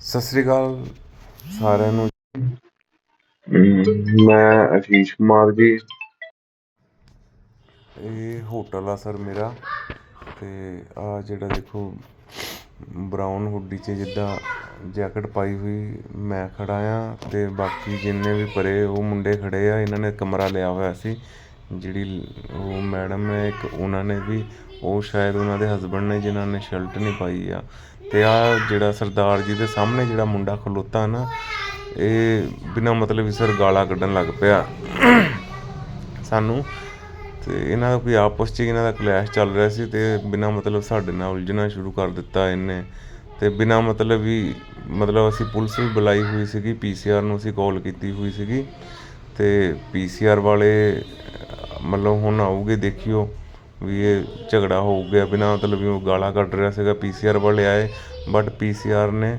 ਸਤਿ ਸ੍ਰੀ ਅਕਾਲ ਸਾਰਿਆਂ ਨੂੰ। ਮੈਂ ਆਸ਼ੀਸ਼ ਕੁਮਾਰ ਜੀ। ਇਹ ਹੋਟਲ ਆ ਸਰ ਮੇਰਾ ਤੇ ਆ ਜਿਹੜਾ ਦੇਖੋ ਬਰਾਊਨ ਹੁੱਡੀ 'ਚ ਜਿੱਦਾਂ ਜੈਕਟ ਪਾਈ ਹੋਈ ਮੈਂ ਖੜਾ ਆ ਤੇ ਬਾਕੀ ਜਿੰਨੇ ਵੀ ਪਰੇ ਉਹ ਮੁੰਡੇ ਖੜੇ ਆ ਇਹਨਾਂ ਨੇ ਕਮਰਾ ਲਿਆ ਹੋਇਆ ਸੀ। ਜਿਹੜੀ ਉਹ ਮੈਡਮ ਹੈ ਇੱਕ ਉਹਨਾਂ ਨੇ ਵੀ ਉਹ ਸ਼ਾਇਦ ਉਹਨਾਂ ਦੇ ਹਸਬੰਡ ਨੇ ਜਿਨ੍ਹਾਂ ਨੇ ਸ਼ਰਟ ਨਹੀਂ ਪਾਈ ਆ। ਤੇ ਆ ਜਿਹੜਾ ਸਰਦਾਰ ਜੀ ਦੇ ਸਾਹਮਣੇ ਜਿਹੜਾ ਮੁੰਡਾ ਖਲੋਤਾ ਨਾ, ਇਹ ਬਿਨਾਂ ਮਤਲਬ ਹੀ ਸਰ ਗਾਲਾਂ ਕੱਢਣ ਲੱਗ ਪਿਆ। ਸਾਨੂੰ ਤੇ ਇਹਨਾਂ ਦਾ ਕੋਈ ਆਪਸ 'ਚ ਹੀ ਇਹਨਾਂ ਦਾ ਕਲੈਸ਼ ਚੱਲ ਰਿਹਾ ਸੀ ਤੇ ਬਿਨਾਂ ਮਤਲਬ ਸਾਡੇ ਨਾਲ ਉਲਝਣਾ ਸ਼ੁਰੂ ਕਰ ਦਿੱਤਾ ਇਹਨੇ। ਤੇ ਬਿਨਾਂ ਮਤਲਬ ਹੀ ਮਤਲਬ ਅਸੀਂ ਪੁਲਿਸ ਵੀ ਬੁਲਾਈ ਹੋਈ ਸੀਗੀ ਪੀਸੀਆਰ ਨੂੰ ਅਸੀਂ ਕਾਲ ਕੀਤੀ ਹੋਈ ਸੀਗੀ। ਤੇ ਪੀਸੀਆਰ ਵਾਲੇ ਮਤਲਬ ਹੁਣ ਆਉਗੇ ਦੇਖਿਓ। ਵੀ ਇਹ ਝਗੜਾ ਹੋ ਗਿਆ ਬਿਨਾਂ ਮਤਲਬ ਵੀ ਉਹ ਗਾਲਾਂ ਕੱਢ ਰਿਹਾ ਸੀਗਾ ਪੀਸੀਆਰ ਵਾਲੇ ਆਏ ਬਟ ਪੀਸੀਆਰ ਨੇ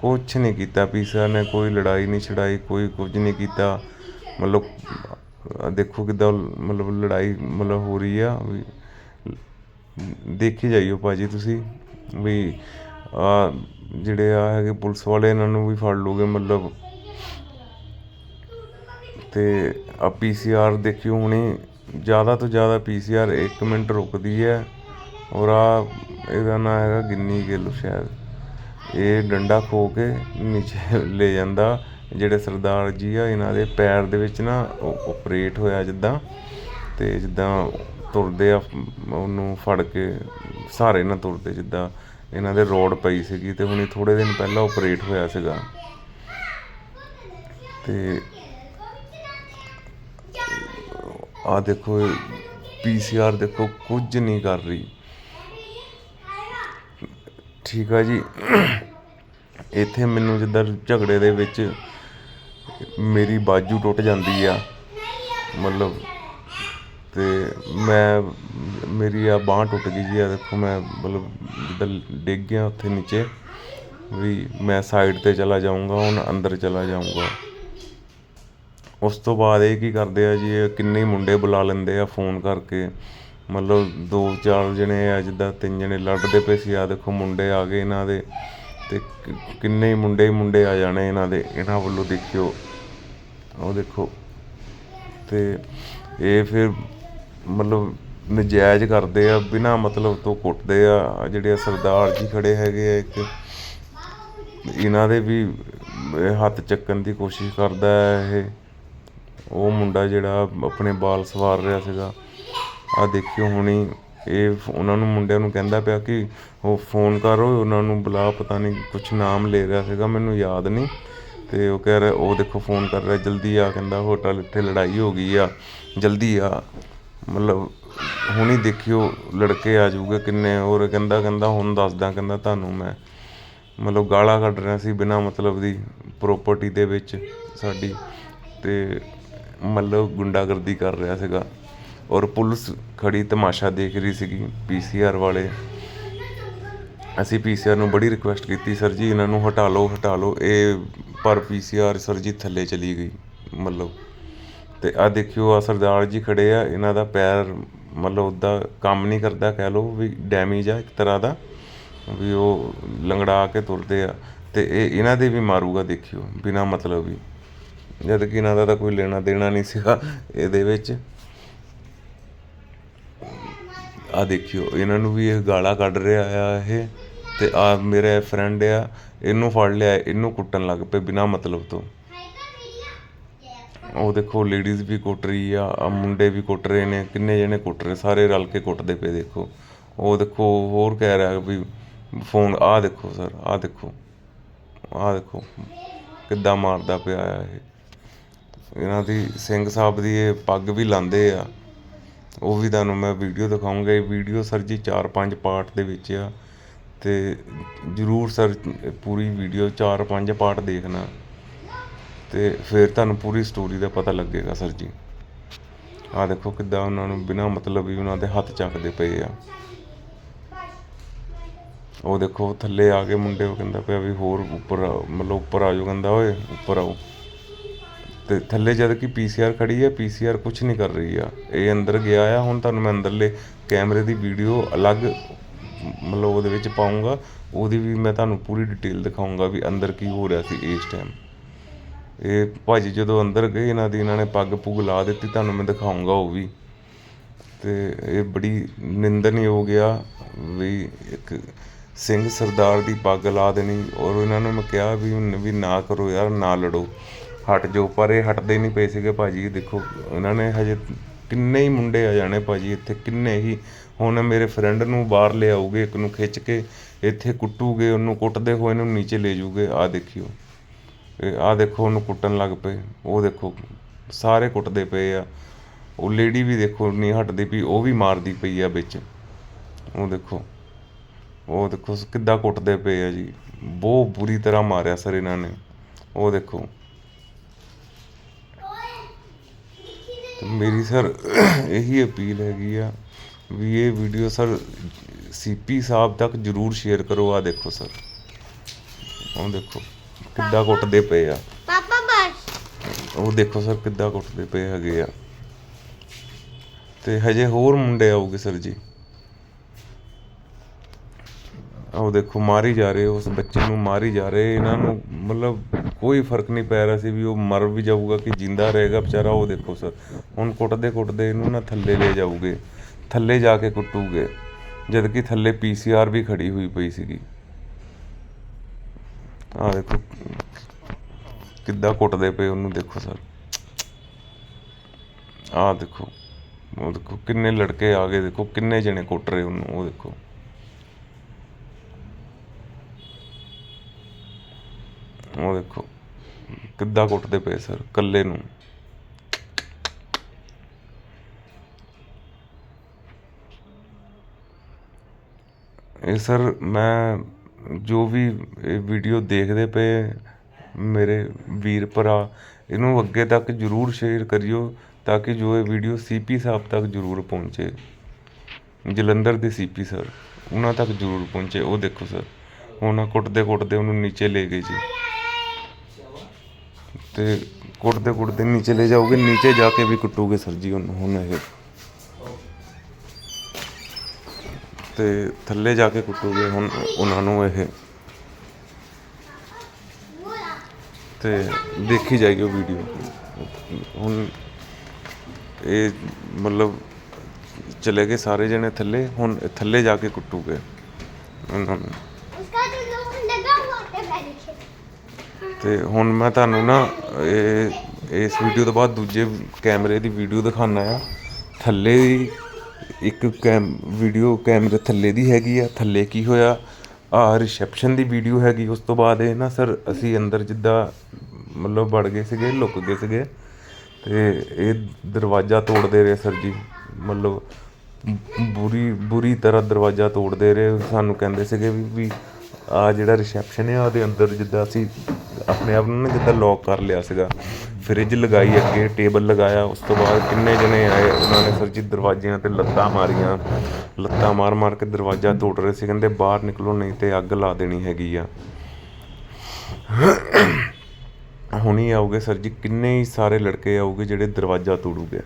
ਕੁਛ ਨਹੀਂ ਕੀਤਾ। ਪੀਸੀਆਰ ਨੇ ਕੋਈ ਲੜਾਈ ਨਹੀਂ ਛੜਾਈ ਕੋਈ ਕੁਝ ਨਹੀਂ ਕੀਤਾ। ਮਤਲਬ ਦੇਖੋ ਕਿੱਦਾਂ ਮਤਲਬ ਲੜਾਈ ਮਤਲਬ ਹੋ ਰਹੀ ਆ, ਵੀ ਦੇਖੀ ਜਾਈਓ ਭਾਜੀ ਤੁਸੀਂ, ਵੀ ਆ ਜਿਹੜੇ ਆ ਹੈਗੇ ਪੁਲਿਸ ਵਾਲੇ, ਇਹਨਾਂ ਨੂੰ ਵੀ ਫੜ ਲੋਗੇ ਮਤਲਬ। ਤੇ ਆ ਪੀਸੀਆਰ ਦੇਖਿਓ ਹੁਣੀ ਜ਼ਿਆਦਾ ਤੋਂ ਜ਼ਿਆਦਾ ਪੀਸੀਆਰ 1 ਮਿੰਟ ਰੁਕਦੀ ਹੈ ਔਰ ਆ ਇਹਦਾ ਨਾਂ ਹੈਗਾ ਗਿੰਨੀ ਗਿੱਲ ਸ਼ਾਇਦ। ਇਹ ਡੰਡਾ ਖੋ ਕੇ ਨੀਚੇ ਲੈ ਜਾਂਦਾ। ਜਿਹੜੇ ਸਰਦਾਰ ਜੀ ਆ, ਇਹਨਾਂ ਦੇ ਪੈਰ ਦੇ ਵਿੱਚ ਨਾ ਆਪਰੇਟ ਹੋਇਆ ਜਿੱਦਾਂ ਤੇ ਜਿੱਦਾਂ ਤੁਰਦੇ ਆ, ਉਹਨੂੰ ਫੜ ਕੇ ਸਹਾਰੇ ਨਾਲ ਤੁਰਦੇ ਜਿੱਦਾਂ ਇਹਨਾਂ ਦੇ ਰੋਡ ਪਈ ਸੀਗੀ ਤੇ ਹੁਣੀ ਥੋੜੇ ਦਿਨ ਪਹਿਲਾਂ ਆਪਰੇਟ ਹੋਇਆ ਸੀਗਾ। ਤੇ ਆ ਦੇਖੋ ਪੀਸੀਆਰ ਦੇਖੋ, ਕੁਝ ਨਹੀਂ ਕਰ ਰਹੀ। ਠੀਕ ਆ ਜੀ। ਇੱਥੇ ਮੈਨੂੰ ਜਿੱਦਾਂ ਝਗੜੇ ਦੇ ਵਿੱਚ ਮੇਰੀ ਬਾਜੂ ਟੁੱਟ ਜਾਂਦੀ ਆ। ਮਤਲਬ ਤੇ ਮੈਂ, ਮੇਰੀ ਆ ਬਾਹ ਟੁੱਟ ਗਈ ਜੀ, ਆ ਦੇਖੋ ਮੈਂ ਮਤਲਬ ਜਿੱਦਾਂ ਡਿੱਗ ਗਿਆ ਉੱਥੇ ਨੀਚੇ, ਵੀ ਮੈਂ ਸਾਈਡ ਤੇ ਚਲਾ ਜਾਊਂਗਾ, ਹੁਣ ਅੰਦਰ ਚਲਾ ਜਾਊਂਗਾ। ਉਸ ਤੋਂ ਬਾਅਦ ਇਹ ਕੀ ਕਰਦੇ ਆ ਜੀ, ਇਹ ਕਿੰਨੇ ਮੁੰਡੇ ਬੁਲਾ ਲੈਂਦੇ ਆ ਫੋਨ ਕਰਕੇ। ਮਤਲਬ ਦੋ ਚਾਰ ਜਣੇ ਆ ਜਿੱਦਾਂ ਤਿੰਨ ਜਣੇ ਲੜਦੇ ਪਏ ਸੀ, ਆ ਦੇਖੋ ਮੁੰਡੇ ਆ ਗਏ ਇਹਨਾਂ ਦੇ ਤੇ ਕਿੰਨੇ ਹੀ ਮੁੰਡੇ ਹੀ ਮੁੰਡੇ ਆ ਜਾਣੇ ਇਹਨਾਂ ਦੇ, ਇਹਨਾਂ ਵੱਲੋਂ ਦੇਖਿਓ। ਉਹ ਦੇਖੋ। ਤੇ ਇਹ ਫਿਰ ਮਤਲਬ ਨਜਾਇਜ਼ ਕਰਦੇ ਆ, ਬਿਨਾ ਮਤਲਬ ਤੋਂ ਕੁੱਟਦੇ ਆ। ਜਿਹੜੇ ਆ ਸਰਦਾਰ ਜੀ ਖੜੇ ਹੈਗੇ ਆ ਇੱਕ, ਇਹਨਾਂ ਦੇ ਵੀ ਹੱਥ ਚੱਕਣ ਦੀ ਕੋਸ਼ਿਸ਼ ਕਰਦਾ ਹੈ ਇਹ। ਉਹ ਮੁੰਡਾ ਜਿਹੜਾ ਆਪਣੇ ਬਾਲ ਸਵਾਰ ਰਿਹਾ ਸੀਗਾ। ਆ ਦੇਖਿਓ ਹੁਣੀ, ਇਹ ਉਹਨਾਂ ਨੂੰ ਮੁੰਡਿਆਂ ਨੂੰ ਕਹਿੰਦਾ ਪਿਆ ਕਿ ਉਹ ਫੋਨ ਕਰੋ ਉਹਨਾਂ ਨੂੰ ਬੁਲਾ, ਪਤਾ ਨਹੀਂ ਕੁਛ ਨਾਮ ਲੈ ਰਿਹਾ ਸੀਗਾ, ਮੈਨੂੰ ਯਾਦ ਨਹੀਂ ਤੇ ਉਹ ਕਹਿ ਰਿਹਾ, ਉਹ ਦੇਖੋ ਫੋਨ ਕਰ ਰਿਹਾ, ਜਲਦੀ ਆ, ਕਹਿੰਦਾ ਹੋਟਲ ਇੱਥੇ ਲੜਾਈ ਹੋ ਗਈ ਆ, ਜਲਦੀ ਆ। ਮਤਲਬ ਹੁਣੀ ਦੇਖਿਓ, ਲੜਕੇ ਆ ਜਾਊਗੇ ਕਿੰਨੇ ਹੋਰ ਕਹਿੰਦਾ ਕਹਿੰਦਾ ਹੁਣ ਦੱਸਦਾ, ਕਹਿੰਦਾ ਤੁਹਾਨੂੰ ਮੈਂ। ਮਤਲਬ ਗਾਲਾਂ ਕੱਢ ਰਿਹਾ ਸੀ ਬਿਨਾ ਮਤਲਬ ਦੀ ਪ੍ਰੋਪਰਟੀ ਦੇ ਵਿੱਚ ਸਾਡੀ। ਤੇ ਮਤਲਬ ਗੁੰਡਾਗਰਦੀ ਕਰ ਰਿਹਾ ਸੀਗਾ ਔਰ ਪੁਲਿਸ ਖੜੀ ਤਮਾਸ਼ਾ ਦੇਖ ਰਹੀ ਸੀਗੀ ਪੀਸੀਆਰ ਵਾਲੇ। ਅਸੀਂ ਪੀਸੀਆਰ ਨੂੰ ਬੜੀ ਰਿਕੁਐਸਟ ਕੀਤੀ, ਸਰ ਜੀ, ਇਹਨਾਂ ਨੂੰ ਹਟਾ ਲਓ ਹਟਾ ਲਓ। ਇਹ ਪਰ ਪੀਸੀਆਰ ਸਰ ਜੀ ਥੱਲੇ ਚਲੀ ਗਈ, ਮਤਲਬ। ਤੇ ਆ ਦੇਖਿਓ ਆ ਸਰਦਾਰ ਜੀ ਖੜੇ ਆ, ਇਹਨਾਂ ਦਾ ਪੈਰ ਮਤਲਬ ਉਹਦਾ ਕੰਮ ਨਹੀਂ ਕਰਦਾ, ਕਹਿ ਲਓ ਵੀ ਡੈਮੇਜ ਆ ਇੱਕ ਤਰ੍ਹਾਂ ਦਾ, ਵੀ ਉਹ ਲੰਗੜਾ ਕੇ ਤੁਰਦੇ ਆ। ਤੇ ਇਹ ਇਹਨਾਂ ਦੇ ਵੀ ਮਾਰੂਗਾ, ਦੇਖਿਓ, ਬਿਨਾ ਮਤਲਬ ਵੀ ਜਦ ਕਿ ਇਹਨਾਂ ਦਾ ਤਾਂ ਕੋਈ ਲੈਣਾ ਦੇਣਾ ਨਹੀਂ ਸੀਗਾ ਇਹਦੇ ਵਿੱਚ। ਆ ਦੇਖਿਓ, ਇਹਨਾਂ ਨੂੰ ਵੀ ਇਹ ਗਾਲਾਂ ਕੱਢ ਰਿਹਾ ਆ ਇਹ ਤੇ ਆ ਮੇਰੇ ਫਰੈਂਡ ਆ, ਇਹਨੂੰ ਫੜ ਲਿਆ, ਇਹਨੂੰ ਕੁੱਟਣ ਲੱਗ ਪਏ ਬਿਨਾ ਮਤਲਬ ਤੋਂ। ਉਹ ਦੇਖੋ ਲੇਡੀਜ਼ ਵੀ ਕੁੱਟ ਰਹੀ ਆ ਆ ਮੁੰਡੇ ਵੀ ਕੁੱਟ ਰਹੇ ਨੇ, ਕਿੰਨੇ ਜਣੇ ਕੁੱਟ ਰਹੇ, ਸਾਰੇ ਰਲ ਕੇ ਕੁੱਟਦੇ ਪਏ ਦੇਖੋ। ਉਹ ਦੇਖੋ, ਹੋਰ ਕਹਿ ਰਿਹਾ ਵੀ ਫੋਨ ਆ ਦੇਖੋ ਸਰ ਆ ਦੇਖੋ ਆ ਦੇਖੋ, ਕਿੱਦਾਂ ਮਾਰਦਾ ਪਿਆ ਆ ਇਹ। ਇਹਨਾਂ ਦੀ ਸਿੰਘ ਸਾਹਿਬ ਦੀ ਇਹ ਪੱਗ ਵੀ ਲਾਉਂਦੇ ਆ। ਉਹ ਵੀ ਤੁਹਾਨੂੰ ਮੈਂ ਵੀਡੀਓ ਦਿਖਾਉਂਗਾ ਇਹ ਵੀਡੀਓ ਸਰ ਜੀ 4-5 ਪਾਰਟ ਦੇ ਵਿੱਚ ਆ। ਤੇ ਜਰੂਰ ਸਰ ਪੂਰੀ ਵੀਡੀਓ 4-5 ਪਾਰਟ ਦੇਖਣਾ। ਤੇ ਫਿਰ ਤੁਹਾਨੂੰ ਪੂਰੀ ਸਟੋਰੀ ਦਾ ਪਤਾ ਲੱਗੇਗਾ ਸਰ ਜੀ। ਆ ਦੇਖੋ ਕਿੱਦਾਂ ਉਹਨਾਂ ਨੂੰ ਬਿਨਾਂ ਮਤਲਬ ਹੀ ਉਹਨਾਂ ਦੇ ਹੱਥ ਚੱਕਦੇ ਪਏ ਆ। ਉਹ ਦੇਖੋ ਥੱਲੇ ਆ ਕੇ ਮੁੰਡੇ ਉਹ ਕਹਿੰਦਾ ਪਿਆ ਵੀ ਹੋਰ ਉੱਪਰ ਆਓ, ਮਤਲਬ ਉੱਪਰ ਆ ਜਾਓ ਕਹਿੰਦਾ ਓਏ ਉੱਪਰ ਆਓ। ਤੇ ਥੱਲੇ ਜਦ ਕਿ ਪੀਸੀਆਰ ਖੜੀ ਹੈ ਪੀਸੀਆਰ ਕੁਝ ਨਹੀਂ ਕਰ ਰਹੀ ਆ। ਇਹ ਅੰਦਰ ਗਿਆ ਆ, ਹੁਣ ਤੁਹਾਨੂੰ ਮੈਂ ਅੰਦਰਲੇ ਕੈਮਰੇ ਦੀ ਵੀਡੀਓ ਅਲੱਗ ਮਤਲਬ ਉਹਦੇ ਵਿੱਚ ਪਾਉਂਗਾ ਉਹਦੀ ਵੀ ਮੈਂ ਤੁਹਾਨੂੰ ਪੂਰੀ ਡਿਟੇਲ ਦਿਖਾਉਂਗਾ ਵੀ ਅੰਦਰ ਕੀ ਹੋ ਰਿਹਾ ਸੀ ਇਸ ਟਾਈਮ ਇਹ ਭਾਜੀ ਜਦੋਂ ਅੰਦਰ ਗਏ, ਇਹਨਾਂ ਦੀ ਇਹਨਾਂ ਨੇ ਪੱਗ ਪੁੱਗ ਲਾ ਦਿੱਤੀ, ਤੁਹਾਨੂੰ ਮੈਂ ਦਿਖਾਉਂਗਾ ਉਹ ਵੀ। ਤੇ ਇਹ ਬੜੀ ਨਿੰਦਨਯੋਗ ਆ ਵੀ ਇੱਕ ਸਿੰਘ ਸਰਦਾਰ ਦੀ ਪੱਗ ਲਾ ਦੇਣੀ ਔਰ ਇਹਨਾਂ ਨੂੰ ਮੈਂ ਕਿਹਾ ਵੀ ਵੀ ਨਾ ਕਰੋ ਯਾਰ, ਨਾ ਲੜੋ। ਹਟ ਜਾਓ ਪਰ ਇਹ ਹਟਦੇ ਨਹੀਂ ਪਏ ਸੀਗੇ ਭਾਜੀ। ਦੇਖੋ, ਇਹਨਾਂ ਨੇ ਹਜੇ ਕਿੰਨੇ ਹੀ ਮੁੰਡੇ ਆ ਜਾਣੇ ਭਾਜੀ ਇੱਥੇ, ਕਿੰਨੇ ਹੀ। ਹੁਣ ਮੇਰੇ ਫਰੈਂਡ ਨੂੰ ਬਾਹਰ ਲਿਆਉਗੇ ਇੱਕ ਨੂੰ ਖਿੱਚ ਕੇ, ਇੱਥੇ ਕੁੱਟੂਗੇ, ਉਹਨੂੰ ਕੁੱਟਦੇ ਹੋਏ ਇਹਨੂੰ ਨੀਚੇ ਲੈ ਜੂਗੇ ਆ ਦੇਖਿਓ। ਇਹ ਆ ਦੇਖੋ, ਉਹਨੂੰ ਕੁੱਟਣ ਲੱਗ ਪਏ। ਉਹ ਦੇਖੋ, ਸਾਰੇ ਕੁੱਟਦੇ ਪਏ ਆ। ਉਹ ਲੇਡੀ ਵੀ ਦੇਖੋ, ਨਹੀਂ ਹਟਦੀ ਪਈ, ਉਹ ਵੀ ਮਾਰਦੀ ਪਈ ਆ ਵਿੱਚ। ਉਹ ਦੇਖੋ ਉਹ ਦੇਖੋ ਕਿੱਦਾਂ ਕੁੱਟਦੇ ਪਏ ਆ ਜੀ। ਬਹੁਤ ਬੁਰੀ ਤਰ੍ਹਾਂ ਮਾਰਿਆ ਸਰ ਇਹਨਾਂ ਨੇ। ਉਹ ਦੇਖੋ ਮੇਰੀ ਸਰ ਇਹੀ ਅਪੀਲ ਹੈਗੀ ਆ ਵੀ ਇਹ ਵੀਡੀਓ ਸਰ ਸੀਪੀ ਸਾਹਿਬ ਤੱਕ ਜਰੂਰ ਸ਼ੇਅਰ ਕਰੋ ਆ ਦੇਖੋ ਸਰ। ਉਹ ਦੇਖੋ ਕਿੱਦਾਂ ਕੁੱਟਦੇ ਪਏ ਆ। ਪਾਪਾ ਬਸ। ਉਹ ਦੇਖੋ ਸਰ ਕਿੱਦਾਂ ਕੁੱਟਦੇ ਪਏ ਹੈਗੇ ਆ। ਤੇ ਹਜੇ ਹੋਰ ਮੁੰਡੇ ਆਉਗੇ ਸਰ ਜੀ। ਉਹ ਦੇਖੋ, ਮਾਰੀ ਜਾ ਰਹੇ, ਉਸ ਬੱਚੇ ਨੂੰ ਮਾਰੀ ਜਾ ਰਹੇ, ਇਹਨਾਂ ਨੂੰ ਮਤਲਬ ਕੋਈ ਫ਼ਰਕ ਨਹੀਂ ਪੈ ਰਿਹਾ ਸੀ ਵੀ ਉਹ ਮਰ ਵੀ ਜਾਊਗਾ ਕਿ ਜਿੰਦਾ ਰਹੇਗਾ ਵਿਚਾਰਾ, ਉਹ ਦੇਖੋ ਸਰ, ਹੁਣ ਕੁੱਟਦੇ ਕੁੱਟਦੇ ਇਹਨੂੰ ਨਾ ਥੱਲੇ ਲੈ ਜਾਊਗੇ, ਥੱਲੇ ਜਾ ਕੇ ਕੁੱਟੂਗੇ, ਜਦ ਕਿ ਥੱਲੇ ਪੀਸੀਆਰ ਵੀ ਖੜੀ ਹੋਈ ਪਈ ਸੀਗੀ। ਆ ਦੇਖੋ, ਕਿੱਦਾਂ ਕੁੱਟਦੇ ਪਏ ਉਹਨੂੰ ਦੇਖੋ ਸਰ। ਆਹ ਦੇਖੋ, ਉਹ ਦੇਖੋ ਕਿੰਨੇ ਲੜਕੇ ਆ ਗਏ, ਦੇਖੋ ਕਿੰਨੇ ਜਣੇ ਕੁੱਟ ਰਹੇ ਉਹਨੂੰ, ਉਹ ਦੇਖੋ ਉਹ ਦੇਖੋ ਕਿੱਦਾਂ ਕੁੱਟਦੇ ਪਏ ਸਰ ਕੱਲੇ ਨੂੰ? ਇਹ ਸਰ, ਮੈਂ ਜੋ ਵੀ ਇਹ ਵੀਡੀਓ ਦੇਖਦੇ ਪਏ ਮੇਰੇ ਵੀਰ ਭਰਾ, ਇਹਨੂੰ ਅੱਗੇ ਤੱਕ ਜਰੂਰ ਸ਼ੇਅਰ ਕਰਿਓ ਤਾਂ ਕਿ ਜੋ ਇਹ ਵੀਡੀਓ ਸੀਪੀ ਸਾਹਿਬ ਤੱਕ ਜਰੂਰ ਪਹੁੰਚੇ। ਜਲੰਧਰ ਦੇ ਸੀਪੀ ਸਰ, ਉਹਨਾਂ ਤੱਕ ਜਰੂਰ ਪਹੁੰਚੇ। ਉਹ ਦੇਖੋ ਸਰ, ਹੁਣ ਕੁੱਟਦੇ ਕੁੱਟਦੇ ਉਹਨੂੰ ਨੀਚੇ ਲੈ ਗਏ ਜੀ। ਤੇ ਕੁੱਟਦੇ ਕੁੱਟਦੇ ਨੀਚੇ ਲੈ ਜਾਓਗੇ ਨੀਚੇ ਜਾ ਕੇ ਵੀ ਕੁੱਟੋਗੇ ਸਰ ਜੀ ਉਹਨੂੰ ਹੁਣ ਇਹ। ਤੇ ਥੱਲੇ ਜਾ ਕੇ ਕੁੱਟੋਗੇ ਹੁਣ ਉਹਨਾਂ ਨੂੰ ਇਹ। ਤੇ ਦੇਖੀ ਜਾਏਗੀ ਉਹ ਵੀਡੀਓ। ਹੁਣ ਇਹ ਮਤਲਬ ਚਲੇ ਗਏ ਸਾਰੇ ਜਣੇ ਥੱਲੇ ਹੁਣ ਥੱਲੇ ਜਾ ਕੇ ਕੁੱਟੂਗੇ ਉਹਨਾਂ ਨੂੰ। ਤੇ ਹੁਣ ਮੈਂ ਤੁਹਾਨੂੰ ਨਾ ਇਹ ਇਸ ਵੀਡੀਓ ਤੋਂ ਬਾਅਦ ਦੂਜੇ ਕੈਮਰੇ ਦੀ ਵੀਡੀਓ ਦਿਖਾਣਾ ਆ। ਥੱਲੇ ਦੀ ਇੱਕ ਕੈਮ ਵੀਡੀਓ ਕੈਮਰੇ ਥੱਲੇ ਦੀ ਹੈਗੀ ਆ। ਥੱਲੇ ਕੀ ਹੋਇਆ? ਆ ਰਿਸੈਪਸ਼ਨ ਦੀ ਵੀਡੀਓ ਹੈਗੀ। ਉਸ ਤੋਂ ਬਾਅਦ ਇਹ ਨਾ ਸਰ, ਅਸੀਂ ਅੰਦਰ ਜਿੱਦਾਂ ਮਤਲਬ ਵੜ ਗਏ ਸੀਗੇ, ਲੁੱਕ ਗਏ ਸੀਗੇ। ਤੇ ਇਹ ਦਰਵਾਜ਼ਾ ਤੋੜਦੇ ਰਹੇ ਸਰ ਜੀ। ਮਤਲਬ ਬੁਰੀ ਬੁਰੀ ਤਰ੍ਹਾਂ ਦਰਵਾਜ਼ਾ ਤੋੜਦੇ ਰਹੇ। ਸਾਨੂੰ ਕਹਿੰਦੇ ਸੀਗੇ ਵੀ ਵੀ ਆ ਜਿਹੜਾ ਰਿਸੈਪਸ਼ਨ ਹੈ ਉਹਦੇ ਅੰਦਰ ਜਿੱਦਾਂ ਅਸੀਂ ਆਪਣੇ ਆਪ ਨੂੰ ਨਾ ਜਿੱਦਾਂ ਲੋਕ ਕਰ ਲਿਆ ਸੀਗਾ। ਫ੍ਰਿਜ ਲਗਾਈ ਅੱਗੇ ਟੇਬਲ ਲਗਾਇਆ, ਉਸ ਤੋਂ ਬਾਅਦ ਕਿੰਨੇ ਜਣੇ ਆਏ, ਉਹਨਾਂ ਨੇ ਸਰ ਜੀ ਦਰਵਾਜ਼ਿਆਂ ਤੇ ਲੱਤਾਂ ਮਾਰੀਆਂ। ਲੱਤਾਂ ਮਾਰ ਮਾਰ ਕੇ ਦਰਵਾਜ਼ਾ ਤੋੜ ਰਹੇ ਸੀ, ਕਹਿੰਦੇ ਬਾਹਰ ਨਿਕਲੋ, ਨਹੀਂ ਤੇ ਅੱਗ ਲਾ ਦੇਣੀ ਹੈਗੀ ਆ। ਹੁਣੀ ਆਉਗੇ ਸਰ ਜੀ, ਕਿੰਨੇ ਹੀ ਸਾਰੇ ਲੜਕੇ ਆਉਗੇ ਜਿਹੜੇ ਦਰਵਾਜ਼ਾ ਤੋੜੂਗੇ।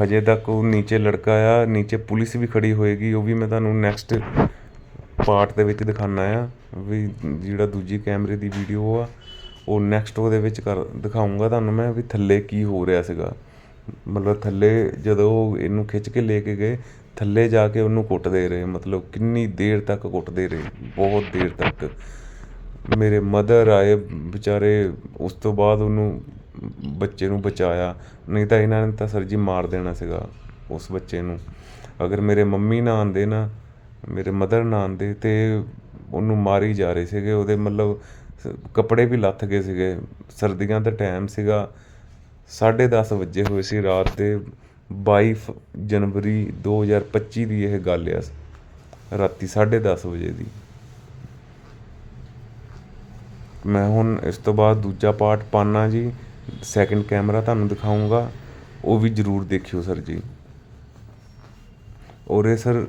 ਹਜੇ ਤੱਕ ਉਹ ਨੀਚੇ ਲੜਕਾ ਆ, ਨੀਚੇ ਪੁਲਿਸ ਵੀ ਖੜ੍ਹੀ ਹੋਏਗੀ, ਉਹ ਵੀ ਮੈਂ ਤੁਹਾਨੂੰ ਨੈਕਸਟ ਪਾਰਟ ਦੇ ਵਿੱਚ ਦਿਖਾਣਾ ਆ, ਵੀ ਜਿਹੜਾ ਦੂਜੀ ਕੈਮਰੇ ਦੀ ਵੀਡੀਓ ਆ, ਉਹ ਨੈਕਸਟ ਉਹਦੇ ਵਿੱਚ ਕਰ ਦਿਖਾਉਂਗਾ ਤੁਹਾਨੂੰ ਮੈਂ ਵੀ ਥੱਲੇ ਕੀ ਹੋ ਰਿਹਾ ਸੀਗਾ। ਮਤਲਬ ਥੱਲੇ ਜਦੋਂ ਇਹਨੂੰ ਖਿੱਚ ਕੇ ਲੈ ਕੇ ਗਏ, ਥੱਲੇ ਜਾ ਕੇ ਉਹਨੂੰ ਕੁੱਟਦੇ ਰਹੇ, ਮਤਲਬ ਕਿੰਨੀ ਦੇਰ ਤੱਕ ਕੁੱਟਦੇ ਰਹੇ, ਬਹੁਤ ਦੇਰ ਤੱਕ। ਮੇਰੇ ਮਦਰ ਆਏ, ਵਿਚਾਰੇ ਉਸ ਤੋਂ ਬਾਅਦ ਉਹਨੂੰ ਬੱਚੇ ਨੂੰ ਬਚਾਇਆ, ਨਹੀਂ ਤਾਂ ਇਹਨਾਂ ਨੇ ਤਾਂ ਸਰ ਜੀ ਮਾਰ ਦੇਣਾ ਸੀਗਾ ਉਸ ਬੱਚੇ ਨੂੰ। ਅਗਰ ਮੇਰੇ ਮੰਮੀ ਨਾ ਆਉਂਦੇ ਨਾ, ਮੇਰੇ ਮਦਰ ਨਾ ਆਉਂਦੇ ਤੇ ਉਹਨੂੰ ਮਾਰੀ ਜਾ ਰਹੇ ਸੀਗੇ, ਉਹਦੇ ਮਤਲਬ ਕੱਪੜੇ ਵੀ ਲੱਥ ਗਏ ਸੀਗੇ। ਸਰਦੀਆਂ ਦਾ ਟਾਈਮ ਸੀਗਾ 10:30 ਵਜੇ ਹੋਏ ਸੀ ਰਾਤ ਦੇ। 22 ਫ- ਜਨਵਰੀ 2025 ਦੀ ਇਹ ਗੱਲ ਆ, ਰਾਤੀ 10:30 ਵਜੇ ਦੀ। ਮੈਂ ਹੁਣ ਇਸ ਤੋਂ ਬਾਅਦ ਦੂਜਾ ਪਾਰਟ ਪਾਣਾ ਜੀ। ਸੈਕਿੰਡ ਕੈਮਰਾ ਤੁਹਾਨੂੰ ਦਿਖਾਉਂਗਾ ਉਹ ਵੀ ਜਰੂਰ ਦੇਖਿਓ ਸਰ ਜੀ। ਔਰ ਇਹ ਸਰ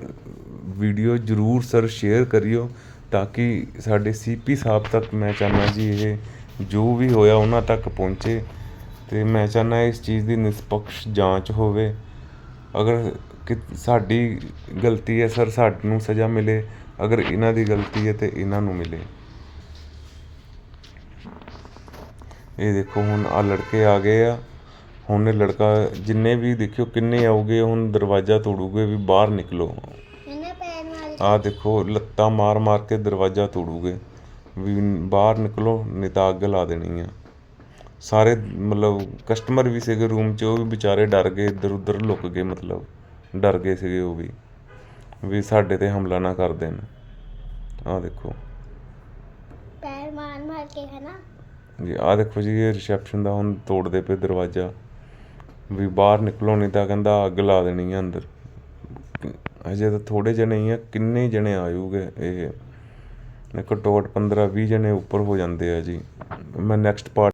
ਵੀਡੀਓ ਜਰੂਰ ਸਰ ਸ਼ੇਅਰ ਕਰਿਓ ਤਾਂ ਕਿ ਸਾਡੇ ਸੀਪੀ ਸਾਹਿਬ ਤੱਕ ਮੈਂ ਚਾਹੁੰਦਾ ਜੀ ਇਹ ਜੋ ਵੀ ਹੋਇਆ ਉਹਨਾਂ ਤੱਕ ਪਹੁੰਚੇ ਤੇ ਮੈਂ ਚਾਹੁੰਦਾ ਇਸ ਚੀਜ਼ ਦੀ ਨਿਸ਼ਪਕਸ਼ ਜਾਂਚ ਹੋਵੇ। ਅਗਰ ਕਿ ਸਾਡੀ ਗਲਤੀ ਹੈ ਸਰ, ਸਾਨੂੰ ਸਜ਼ਾ ਮਿਲੇ, ਅਗਰ ਇਹਨਾਂ ਦੀ ਗਲਤੀ ਹੈ ਤੇ ਇਹਨਾਂ ਨੂੰ ਮਿਲੇ। ਇਹ ਦੇਖੋ ਹੁਣ ਆ ਲੜਕੇ ਆ ਗਏ ਆ। ਹੁਣ ਇਹ ਲੜਕਾ ਜਿੰਨੇ ਵੀ ਦੇਖਿਓ ਕਿੰਨੇ ਆਉਗੇ ਹੁਣ ਦਰਵਾਜ਼ਾ ਤੋੜੂਗੇ ਵੀ ਬਾਹਰ ਨਿਕਲੋ। ਆ ਦੇਖੋ ਲੱਤਾਂ ਮਾਰ ਮਾਰ ਕੇ ਦਰਵਾਜ਼ਾ ਤੋੜੂਗੇ ਵੀ ਬਾਹਰ ਨਿਕਲੋ ਨਹੀਂ ਤਾਂ ਅੱਗ ਲਾ ਦੇਣੀ ਆ। ਸਾਰੇ ਮਤਲਬ ਕਸਟਮਰ ਵੀ ਸੀਗੇ ਰੂਮ 'ਚ ਉਹ ਵੀ ਵਿਚਾਰੇ ਡਰ ਗਏ ਇੱਧਰ ਉੱਧਰ ਲੁੱਕ ਗਏ ਮਤਲਬ ਡਰ ਗਏ ਸੀਗੇ ਉਹ ਵੀ ਵੀ ਸਾਡੇ ਤੇ ਹਮਲਾ ਨਾ ਕਰ ਦੇਣ। ਆ ਦੇਖੋ। ਪੈਰ ਮਾਰ ਮਾਰ ਕੇ ਹੈ ਨਾ ਜੀ ਆਹ ਦੇਖੋ ਜੀ, ਇਹ ਰਿਸੈਪਸ਼ਨ ਦਾ ਹੁਣ ਤੋੜਦੇ ਪਏ ਦਰਵਾਜ਼ਾ। ਵੀ ਬਾਹਰ ਨਿਕਲੋ, ਨਹੀਂ ਤਾਂ ਕਹਿੰਦਾ ਅੱਗ ਲਾ ਦੇਣੀ ਹੈ ਅੰਦਰ। ਅਜੇ ਤਾਂ ਥੋੜੇ ਜਣੇ ਹੀ ਆ, ਕਿੰਨੇ ਜਣੇ ਆਇਓਗੇ ਇਹ? ਘੱਟੋ ਘੱਟ 15 20 ਜਣੇ ਉੱਪਰ ਹੋ ਜਾਂਦੇ ਆ ਜੀ। ਮੈਂ ਨੈਕਸਟ ਪਾਰਟ